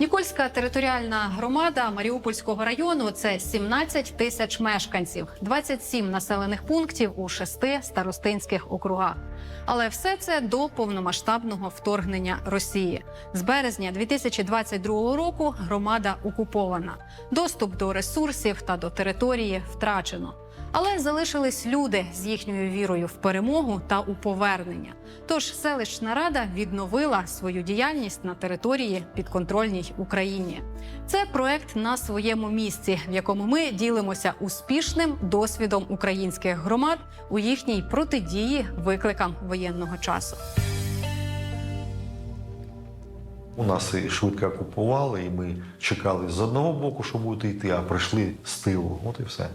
Нікольська територіальна громада Маріупольського району це 17 тисяч мешканців, 27 населених пунктів у шести старостинських округах. Але все це до повномасштабного вторгнення Росії. З березня 2022 року громада окупована. Доступ до ресурсів та до території втрачено. Але залишились люди з їхньою вірою в перемогу та у повернення. Тож селищна рада відновила свою діяльність на території підконтрольній Україні. Це проект на своєму місці, в якому ми ділимося успішним досвідом українських громад у їхній протидії викликам воєнного часу. У нас і швидко окупували, і ми чекали з одного боку, що будуть йти, а прийшли з тилу. От і все.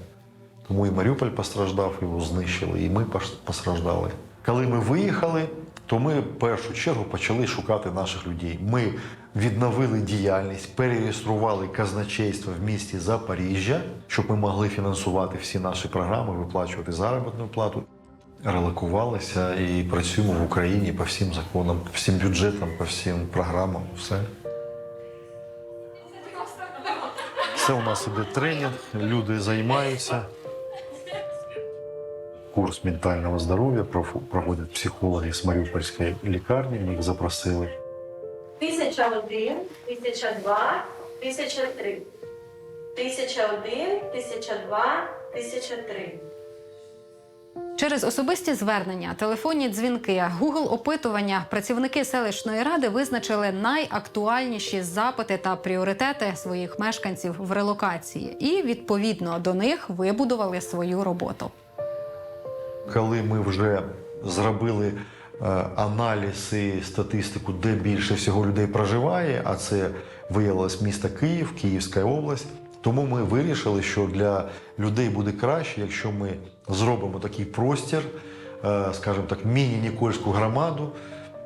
Тому і Маріуполь постраждав, його знищили, і ми постраждали. Коли ми виїхали, то ми в першу чергу почали шукати наших людей. Ми відновили діяльність, перереєстрували казначейство в місті Запоріжжя, щоб ми могли фінансувати всі наші програми, виплачувати заробітну плату. Релокувалися і працюємо в Україні по всім законам, всім бюджетам, по всім програмам. Все. Це у нас іде тренінг, люди займаються. Курс ментального здоров'я проф- проводять психологи з Маріупольської лікарні, їх запросили. Тисяча один, тисяча два, тисяча три. Тисяча один, тисяча два, тисяча три. Через особисті звернення, телефонні дзвінки, Google опитування працівники селищної ради визначили найактуальніші запити та пріоритети своїх мешканців в релокації, і відповідно до них вибудували свою роботу. Коли ми вже зробили е, аналіз і статистику, де більше всього людей проживає, а це виявилось місто Київ, Київська область. Тому ми вирішили, що для людей буде краще, якщо ми зробимо такий простір, е, скажімо так, міні-нікольську громаду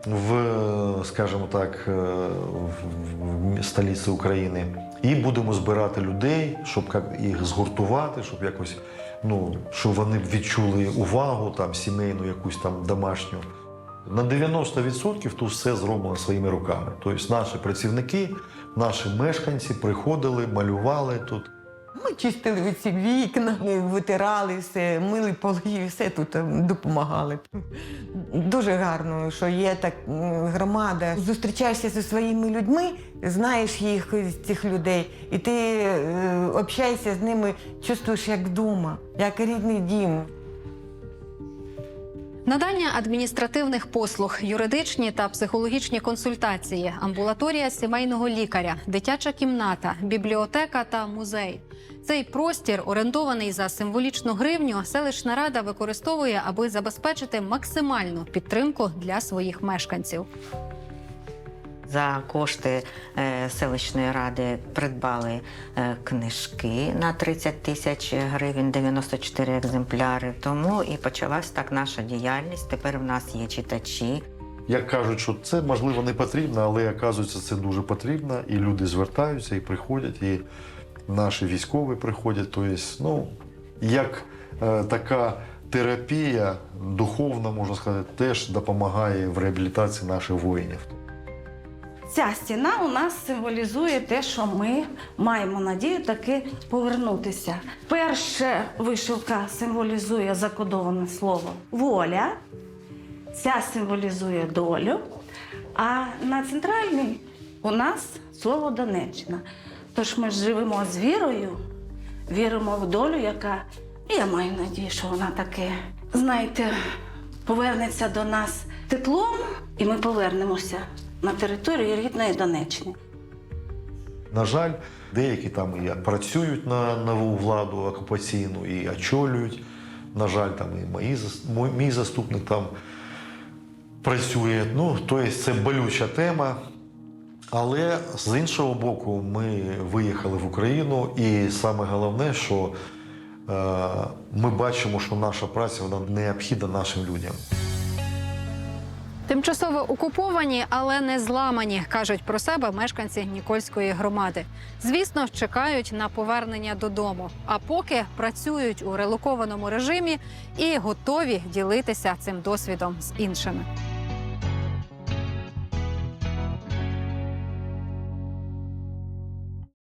в, скажімо так, е, в столиці України, і будемо збирати людей, щоб їх згуртувати, щоб якось ну, щоб вони відчули увагу, там, сімейну, якусь там домашню. На 90% тут все зроблено своїми руками. Тобто наші працівники, наші мешканці приходили, малювали тут. Ми чистили ці вікна, витирали все, мили поли, все тут е, допомагали. Дуже гарно, що є так громада. Зустрічаєшся зі своїми людьми, знаєш їх цих людей, і ти е, общаєшся з ними, чувствуєш як вдома, як рідний дім. Надання адміністративних послуг, юридичні та психологічні консультації, амбулаторія сімейного лікаря, дитяча кімната, бібліотека та музей. Цей простір, орендований за символічну гривню, селищна рада використовує, аби забезпечити максимальну підтримку для своїх мешканців. За кошти е, селищної ради придбали е, книжки на 30 тисяч гривень, 94 екземпляри. Тому і почалась так наша діяльність. Тепер в нас є читачі. Як кажуть, що це можливо не потрібно, але оказується, це дуже потрібно. І люди звертаються і приходять, і наші військові приходять. Тобто, ну, як е, така терапія духовна, можна сказати, теж допомагає в реабілітації наших воїнів. Ця стіна у нас символізує те, що ми маємо надію таки повернутися. Перша вишивка символізує закодоване слово воля, ця символізує долю, а на центральній у нас слово Донеччина. Тож ми живемо з вірою, віримо в долю, яка, я маю надію, що вона таки, знаєте, повернеться до нас теплом, і ми повернемося на територію рідної Донеччини. На жаль, деякі там і працюють на нову владу окупаційну і очолюють. На жаль, там і мої, мій заступник там працює. Ну, тобто це болюча тема. Але з іншого боку, ми виїхали в Україну, і саме головне, що е, ми бачимо, що наша праця вона необхідна нашим людям. Тимчасово окуповані, але не зламані, кажуть про себе мешканці Нікольської громади. Звісно, чекають на повернення додому. А поки працюють у релокованому режимі і готові ділитися цим досвідом з іншими.